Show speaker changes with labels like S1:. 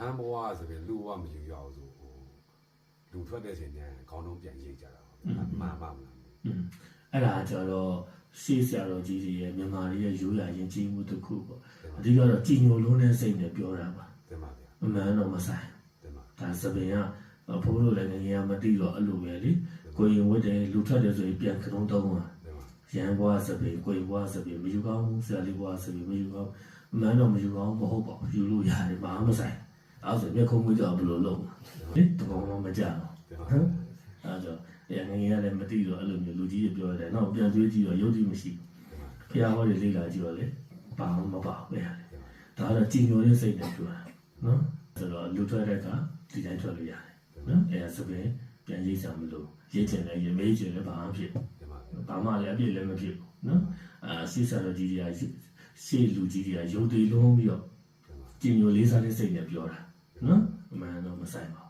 S1: အမ်းဘဝဆိုရင်လူဘဝမယူရအောင်ဆိုဟိုလူထွက်တဲ့ချိန်ကျရင်ခေါင်းလုံးပြန်ရိတ်ကြတာပါမှန်မှန်မလား
S2: อืมအဲ့ဒါကြတော့ရှေးဆရာတော်ကြီးတွေရဲ့မြန်မာတွေရဲ့ရိုးရာယဉ်ကျေးမှုတစ်ခုပေါ့အဓိကတော့ကြည်ညိုလုံးတဲ့စိတ်နဲ့ပြောတာပါ
S1: တင်ပါဗျာ
S2: အမှန်တော့မဆိုင်
S1: တင်ပါ
S2: ဒါစပင်ကဘိုးတို့လည်းငယ်ငယ်ကမသိတော့အဲ့လိုပဲလေကိုရင်ဝတ်တယ်လူထွက်တယ်ဆိုရင်ပြန်ခရုံးတုံးတာ
S1: တင်ပါ
S2: ရန်ဘွားစပင်ကိုရင်ဘွားစပင်မယူကောင်းဘူးဆရာလေးဘွားစပင်မယူကောင်းအမှန်တော့မယူကောင်းမဟုတ်ပါဘူးယူလို့ရတယ်ဘာမှမဆိုင် အဲ့ဆိုမျက်ခုံးမွေးတော့ဘယ်လိုလုပ်လဲတဘောမှမကြတော့
S1: တင်ပါ
S2: ဟမ်အဲ့တော့အဲငယ်ငယ်ကလည်းမသိတော့အဲ့လိုမျိုးလူကြီးတွေပြောတယ်နောက်ပြန်တွေးကြည့်တော့ယုတ်တိမရှိဖះဟောတွေလေ့လာကြည့်တော့လေဘာမှမပါဘူးပဲရတယ်ဒါကတော့ကြည်ညိုတဲ့စိတ်နဲ့ပြောတာနော်ဆိုတော့လူထွက်တဲ့ကဒီတိုင်းထွက်လို့ရတယ်နော်အဲဒါဆိုရင်ပြန်ရိတ်ဆောင်မလို့ရေးချင်တယ်ရမေးချင်တယ်ဘာမှဖြစ်
S1: တင်ပါ
S2: ဘာမှလည်းအပြည့်လည်းမဖြစ်ဘူးနော်အာဆီဆာတော်ကြီးတွေကရှေ့လူကြီးတွေကယုံတည်လုံးပြီးတော့
S1: တင်ပါ
S2: ကြည်ညိုလေးစားတဲ့စိတ်နဲ့ပြောတာ နော်အမှန်တော့မဆိုင်ပါ